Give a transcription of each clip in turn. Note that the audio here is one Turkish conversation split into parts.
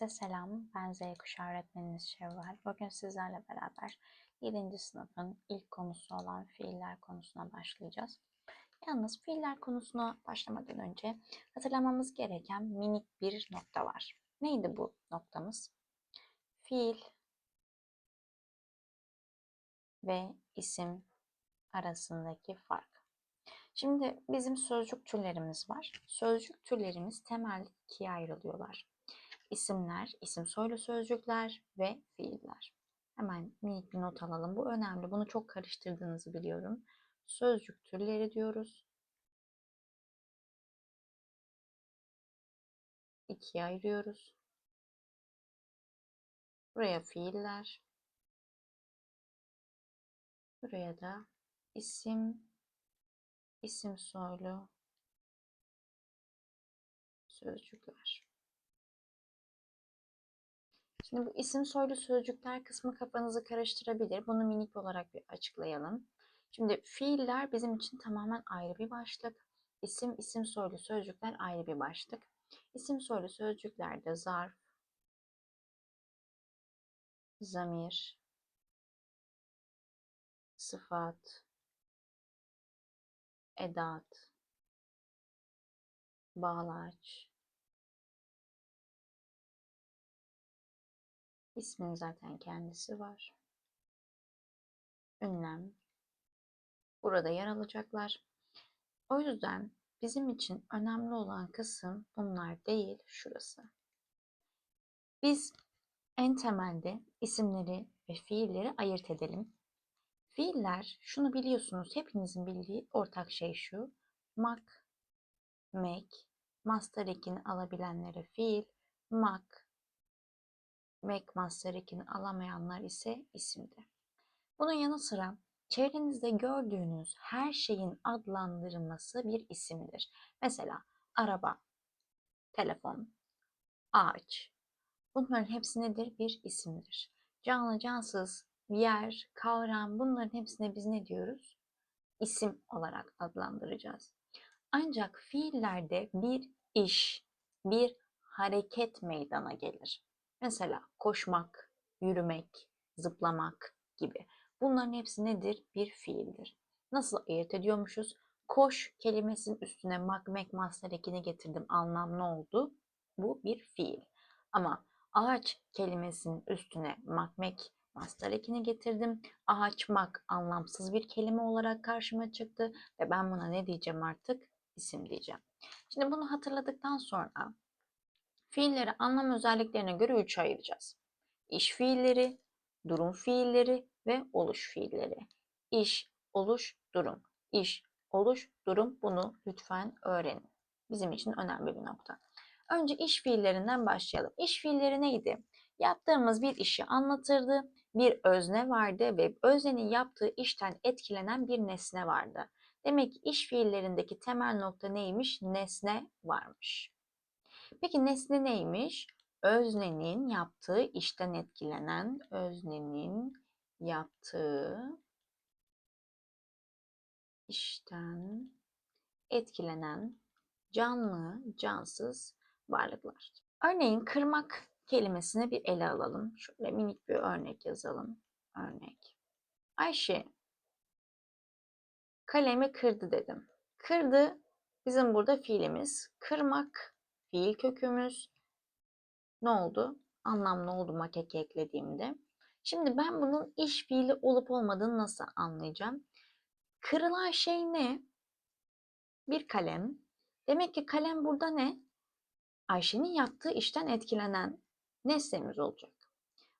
Herkese selam. Ben Z kuşağı öğretmeniniz Şevval. Bugün sizlerle beraber 7. sınıfın ilk konusu olan fiiller konusuna başlayacağız. Yalnız fiiller konusuna başlamadan önce hatırlamamız gereken minik bir nokta var. Neydi bu noktamız? Fiil ve isim arasındaki fark. Şimdi bizim sözcük türlerimiz var. Sözcük türlerimiz temelde ikiye ayrılıyorlar isimler, isim soylu sözcükler ve fiiller. Hemen minik bir not alalım. Bu önemli. Bunu çok karıştırdığınızı biliyorum. Sözcük türleri diyoruz. İkiye ayırıyoruz. Buraya fiiller. Buraya da isim, isim soylu sözcükler. Şimdi bu isim soylu sözcükler kısmı kafanızı karıştırabilir. Bunu minik olarak bir açıklayalım. Şimdi fiiller bizim için tamamen ayrı bir başlık. İsim, isim soylu sözcükler ayrı bir başlık. İsim soylu sözcüklerde zarf, zamir, sıfat, edat, bağlaç, İsmin zaten kendisi var. Ünlem. Burada yer alacaklar. O yüzden bizim için önemli olan kısım bunlar değil, şurası. Biz en temelde isimleri ve fiilleri ayırt edelim. Fiiller, şunu biliyorsunuz, hepinizin bildiği ortak şey şu. Mak, mek, master ekini alabilenlere fiil, mak, Master 2'ni alamayanlar ise isimdi. Bunun yanı sıra çevrenizde gördüğünüz her şeyin adlandırılması bir isimdir. Mesela araba, telefon, ağaç. Bunların hepsi nedir? Bir isimdir. Canlı, cansız, yer, kavram bunların hepsine biz ne diyoruz? İsim olarak adlandıracağız. Ancak fiillerde bir iş, bir hareket meydana gelir. Mesela koşmak, yürümek, zıplamak gibi. Bunların hepsi nedir? Bir fiildir. Nasıl ayırt ediyormuşuz? Koş kelimesinin üstüne mak, mek, master ekini getirdim. Anlam ne oldu? Bu bir fiil. Ama ağaç kelimesinin üstüne mak, mek, master ekini getirdim. Ağaçmak anlamsız bir kelime olarak karşıma çıktı ve ben buna ne diyeceğim artık? İsim diyeceğim. Şimdi bunu hatırladıktan sonra Fiilleri anlam özelliklerine göre üçe ayıracağız. İş fiilleri, durum fiilleri ve oluş fiilleri. İş, oluş, durum. İş, oluş, durum bunu lütfen öğrenin. Bizim için önemli bir nokta. Önce iş fiillerinden başlayalım. İş fiilleri neydi? Yaptığımız bir işi anlatırdı. Bir özne vardı ve öznenin yaptığı işten etkilenen bir nesne vardı. Demek ki iş fiillerindeki temel nokta neymiş? Nesne varmış. Peki nesne neymiş? Öznenin yaptığı işten etkilenen, öznenin yaptığı işten etkilenen canlı, cansız varlıklar. Örneğin kırmak kelimesini bir ele alalım. Şöyle minik bir örnek yazalım. Örnek. Ayşe kalemi kırdı dedim. Kırdı bizim burada fiilimiz. Kırmak fiil kökümüz ne oldu? Anlamlı oldu makeke eklediğimde. Şimdi ben bunun iş fiili olup olmadığını nasıl anlayacağım? Kırılan şey ne? Bir kalem. Demek ki kalem burada ne? Ayşe'nin yaptığı işten etkilenen nesnemiz olacak.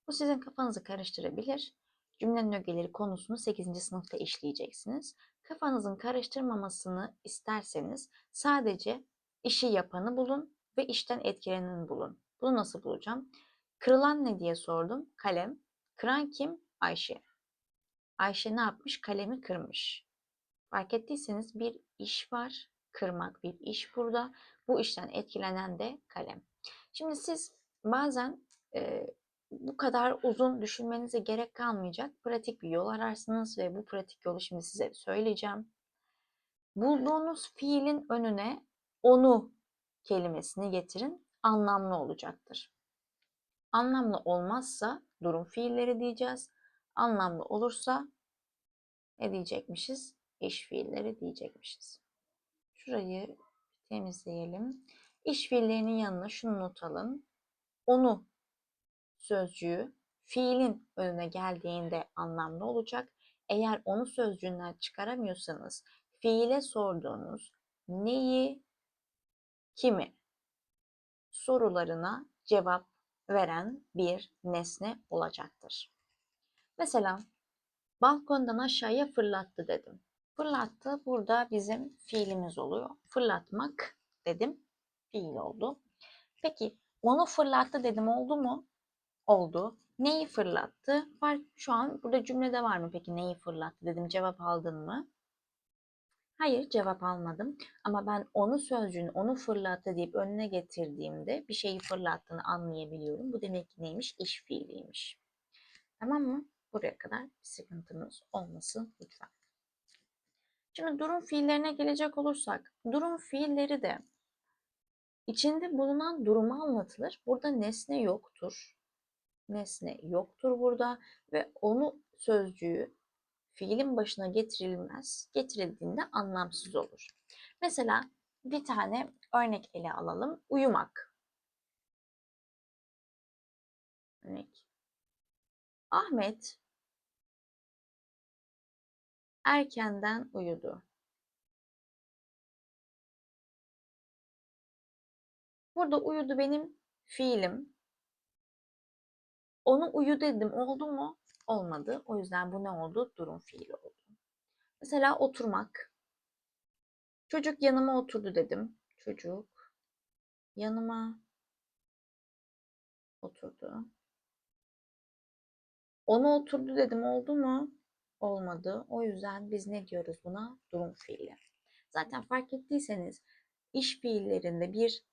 Bu sizin kafanızı karıştırabilir. Cümlenin ögeleri konusunu 8. sınıfta işleyeceksiniz. Kafanızın karıştırmamasını isterseniz sadece işi yapanı bulun ve işten etkileneni bulun. Bunu nasıl bulacağım? Kırılan ne diye sordum. Kalem. Kıran kim? Ayşe. Ayşe ne yapmış? Kalemi kırmış. Fark ettiyseniz bir iş var. Kırmak bir iş burada. Bu işten etkilenen de kalem. Şimdi siz bazen e, bu kadar uzun düşünmenize gerek kalmayacak. Pratik bir yol ararsınız ve bu pratik yolu şimdi size söyleyeceğim. Bulduğunuz fiilin önüne onu kelimesini getirin anlamlı olacaktır. Anlamlı olmazsa durum fiilleri diyeceğiz. Anlamlı olursa ne diyecekmişiz? İş fiilleri diyecekmişiz. Şurayı temizleyelim. İş fiillerinin yanına şunu not alın. Onu sözcüğü fiilin önüne geldiğinde anlamlı olacak. Eğer onu sözcüğünden çıkaramıyorsanız fiile sorduğunuz neyi, kimi sorularına cevap veren bir nesne olacaktır. Mesela balkondan aşağıya fırlattı dedim. Fırlattı burada bizim fiilimiz oluyor. Fırlatmak dedim fiil oldu. Peki onu fırlattı dedim oldu mu? Oldu. Neyi fırlattı? Var şu an burada cümlede var mı peki neyi fırlattı dedim cevap aldın mı? Hayır cevap almadım ama ben onu sözcüğünü onu fırlattı deyip önüne getirdiğimde bir şeyi fırlattığını anlayabiliyorum. Bu demek ki neymiş? İş fiiliymiş. Tamam mı? Buraya kadar bir sıkıntımız olmasın lütfen. Şimdi durum fiillerine gelecek olursak, durum fiilleri de içinde bulunan durumu anlatılır. Burada nesne yoktur. Nesne yoktur burada ve onu sözcüğü fiilin başına getirilmez. Getirildiğinde anlamsız olur. Mesela bir tane örnek ele alalım. Uyumak. Örnek. Ahmet erkenden uyudu. Burada uyudu benim fiilim. Onu uyu dedim. Oldu mu? Olmadı. O yüzden bu ne oldu? Durum fiili oldu. Mesela oturmak. Çocuk yanıma oturdu dedim. Çocuk yanıma oturdu. Ona oturdu dedim. Oldu mu? Olmadı. O yüzden biz ne diyoruz buna? Durum fiili. Zaten fark ettiyseniz iş fiillerinde bir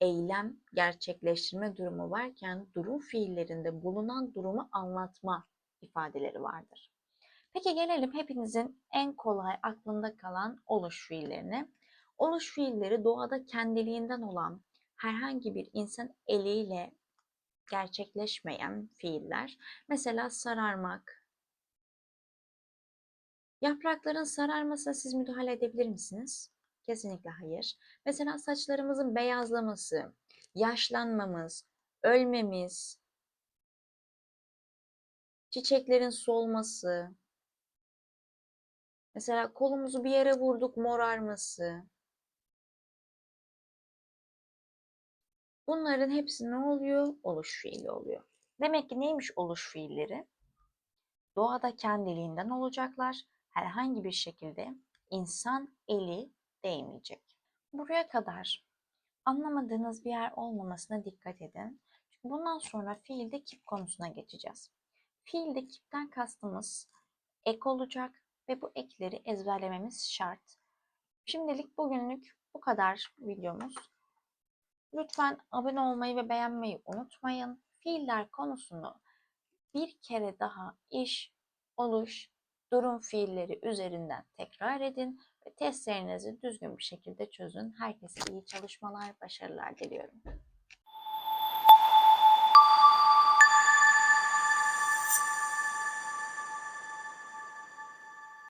eylem gerçekleştirme durumu varken durum fiillerinde bulunan durumu anlatma ifadeleri vardır. Peki gelelim hepinizin en kolay aklında kalan oluş fiillerine. Oluş fiilleri doğada kendiliğinden olan herhangi bir insan eliyle gerçekleşmeyen fiiller. Mesela sararmak. Yaprakların sararmasına siz müdahale edebilir misiniz? Kesinlikle hayır. Mesela saçlarımızın beyazlaması, yaşlanmamız, ölmemiz, çiçeklerin solması, mesela kolumuzu bir yere vurduk morarması. Bunların hepsi ne oluyor? Oluş fiili oluyor. Demek ki neymiş oluş fiilleri? Doğada kendiliğinden olacaklar. Herhangi bir şekilde insan eli değmeyecek. Buraya kadar anlamadığınız bir yer olmamasına dikkat edin. Çünkü bundan sonra fiilde kip konusuna geçeceğiz. Fiilde kipten kastımız ek olacak ve bu ekleri ezberlememiz şart. Şimdilik bugünlük bu kadar videomuz. Lütfen abone olmayı ve beğenmeyi unutmayın. Fiiller konusunu bir kere daha iş, oluş, durum fiilleri üzerinden tekrar edin ve testlerinizi düzgün bir şekilde çözün. Herkese iyi çalışmalar, başarılar diliyorum.